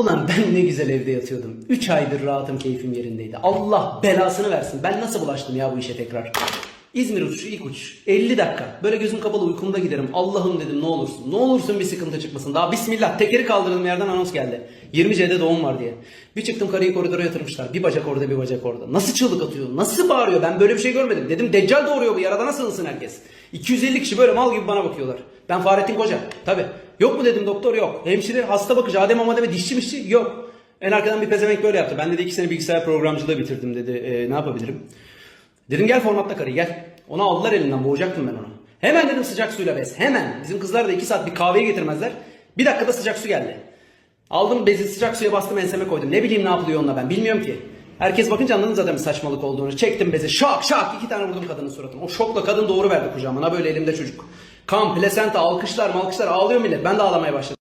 Ulan ben ne güzel evde yatıyordum. 3 aydır rahatım keyfim yerindeydi. Allah belasını versin. Ben nasıl bulaştım ya bu işe tekrar? İzmir uçuşu ilk uçuş. 50 dakika. Böyle gözüm kapalı uykumda giderim. Allah'ım dedim ne olursun. Ne olursun bir sıkıntı çıkmasın. Daha bismillah tekeri kaldırdığım yerden anons geldi. 20C'de doğum var diye. Bir çıktım karıyı koridora yatırmışlar. Bir bacak orada bir bacak orada. Nasıl çığlık atıyor? Nasıl bağırıyor? Ben böyle bir şey görmedim. Dedim deccal doğuruyor bu yarada nasıl ılsın herkes? 250 kişi böyle mal gibi bana bakıyorlar. Ben Fahrettin Koca. Tabi. Yok mu dedim doktor yok. Hemşire hasta bakıcı Adem ama deme dişçi mişçi yok. En arkadan bir pezevenk böyle yaptı. Ben dedi iki sene bilgisayar programcılığı bitirdim dedi. "E, ne yapabilirim? Dedim gel formatla karıyı gel. Onu aldılar elinden boğacaktım ben onu. Hemen dedim sıcak suyla bez. Hemen. Bizim kızlar da iki saat bir kahveye getirmezler. Bir dakikada sıcak su geldi. Aldım bezi sıcak suya bastım enseme koydum. Ne bileyim ne yapılıyor onunla ben bilmiyorum ki. Herkes bakınca anladın zaten bir saçmalık olduğunu. Çektim bezi şak şak iki tane vurdum kadının suratına. O şokla kadın doğru verdi kucağıma. Ha böyle elimde çocuk. Kan, plasenta, alkışlar malkışlar ağlıyor millet. Ben de ağlamaya başladım.